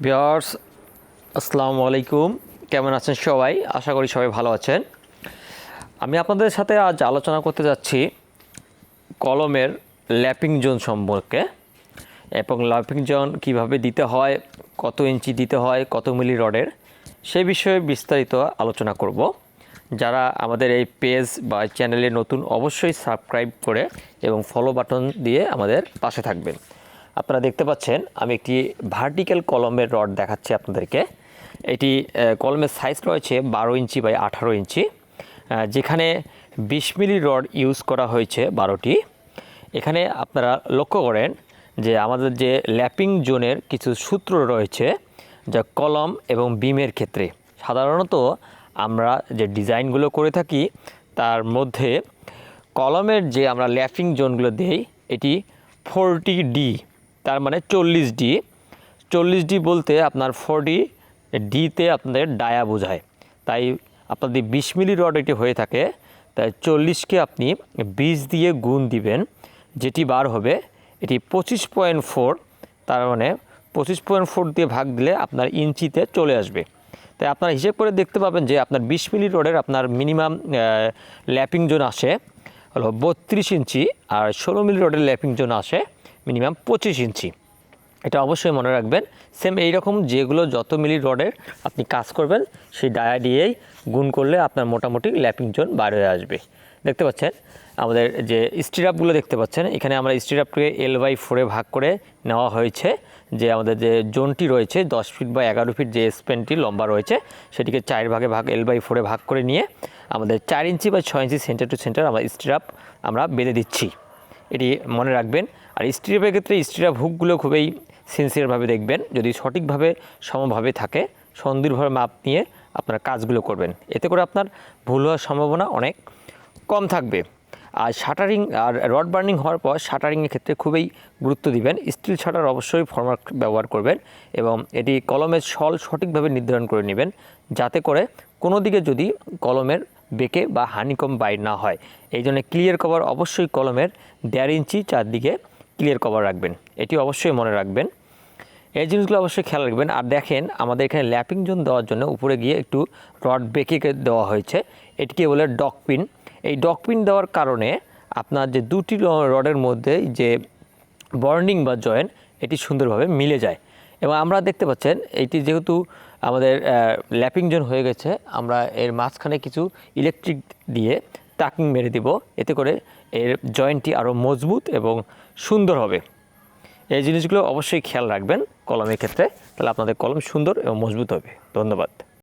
বিয়ার্স আসসালামু আলাইকুম। কেমন আছেন সবাই? আশা করি সবাই ভালো আছেন। আমি আপনাদের সাথে আজ আলোচনা করতে যাচ্ছি কলমের ল্যাপিং জোন সম্পর্কে এবং ল্যাপিং জোন কীভাবে দিতে হয়, কত ইঞ্চি দিতে হয়, কত মিলি রডের সে বিষয়ে বিস্তারিত আলোচনা করব। যারা আমাদের এই পেজ বা চ্যানেলে নতুন অবশ্যই সাবস্ক্রাইব করে এবং ফলো বাটন দিয়ে আমাদের পাশে থাকবেন। আপনারা দেখতে পাচ্ছেন, আমি একটি ভার্টিক্যাল কলমের রড দেখাচ্ছি আপনাদেরকে। এটি কলমের সাইজ রয়েছে বারো ইঞ্চি বাই আঠারো ইঞ্চি। যেখানে বিশ মিলি রড ইউজ করা হয়েছে বারোটি। এখানে আপনারা লক্ষ্য করেন যে আমাদের যে ল্যাপিং জোনের কিছু সূত্র রয়েছে, যা কলম এবং বিমের ক্ষেত্রে। সাধারণত আমরা যে ডিজাইনগুলো করে থাকি, তার মধ্যে কলমের যে আমরা ল্যাপিং জোনগুলো দেই, এটি ফোরটি ডি তার মানে চল্লিশ ডি। চল্লিশ ডি বলতে আপনার ফোরটি ডিতে আপনাদের ডায়া বোঝায়। তাই আপনাদের বিশ মিলি রড এটি হয়ে থাকে, তাই চল্লিশকে আপনি বিশ দিয়ে গুণ দিবেন, যেটি বার হবে, এটি পঁচিশ পয়েন্ট ফোর, তার মানে পঁচিশ পয়েন্ট ফোর দিয়ে ভাগ দিলে আপনার ইঞ্চিতে চলে আসবে। তাই আপনার হিসেব করে দেখতে পাবেন যে আপনার বিশ মিলি রডের আপনার মিনিমাম ল্যাপিং জোন আসে, হলো বত্রিশ ইঞ্চি, আর ষোলো মিলি রডের ল্যাপিং জোন আসে মিনিমাম পঁচিশ ইঞ্চি। এটা অবশ্যই মনে রাখবেন। সেম এইরকম যেগুলো যত মিলি রডের আপনি কাজ করবেন, সেই ডায়া দিয়েই গুণ করলে আপনার মোটামুটি ল্যাপিং জোন বার হয়ে আসবে। দেখতে পাচ্ছেন? আমাদের যে স্টিরাপগুলো দেখতে পাচ্ছেন, এখানে আমরা স্টিরাপকে এল বাই ফোরে ভাগ করে নেওয়া হয়েছে। যে আমাদের যে জোনটি রয়েছে, দশ ফিট বা এগারো ফিট যে স্পেনটি লম্বা রয়েছে, সেটিকে চার ভাগে ভাগ এল বাই ফোরে ভাগ করে নিয়ে আমাদের চার ইঞ্চি বা ছয় ইঞ্চি সেন্টার টু সেন্টার আমরা স্টিরাপ আমরা বেঁধে দিচ্ছি। এটি মনে রাখবেন। আর স্টিরাপের ক্ষেত্রে স্টিরাপ হুকগুলো খুবই সিনসিয়ারভাবে দেখবেন। যদি সঠিকভাবে সমভাবে থাকে, সন্দিরভাবে মাপ নিয়ে আপনার কাজগুলো করবেন। এতে করে আপনার ভুল হওয়ার সম্ভাবনা অনেক কম থাকবে। আর শাটারিং আর রড বার্নিং হওয়ার পর শাটারিংয়ের ক্ষেত্রে খুবই গুরুত্ব দিবেন। স্টিল শাটার অবশ্যই ফরমাট ব্যবহার করবেন এবং এটি কলমের সল সঠিকভাবে নির্ধারণ করে নেবেন। যাতে করে কোনো দিকে যদি কলমের বেঁকে বা হানিকম বাইর না হয়। এই জন্য ক্লিয়ার কভার অবশ্যই কলমের দেড় ইঞ্চি চারদিকে ক্লিয়ার কভার রাখবেন। এটি অবশ্যই মনে রাখবেন। এই জিনিসগুলো অবশ্যই খেয়াল রাখবেন। আর দেখেন, আমাদের এখানে ল্যাপিং জোন দেওয়ার জন্য উপরে গিয়ে একটু রড বেঁকে দেওয়া হয়েছে। এটিকে বলে ডক পিন। এই ডক পিন দেওয়ার কারণে আপনার যে দুটি রডের মধ্যে যে বর্নিং বা জয়েন এটি সুন্দরভাবে মিলে যায়। এবং আমরা দেখতে পাচ্ছেন, এটি যেহেতু আমাদের ল্যাপিং জোন হয়ে গেছে, আমরা এর মাঝখানে কিছু ইলেকট্রিক দিয়ে টাকিং মেরে দিব। এতে করে এর জয়েন্টটি আরও মজবুত এবং সুন্দর হবে। এই জিনিসগুলো অবশ্যই খেয়াল রাখবেন কলমের ক্ষেত্রে। তাহলে আপনাদের কলম সুন্দর এবং মজবুত হবে। ধন্যবাদ।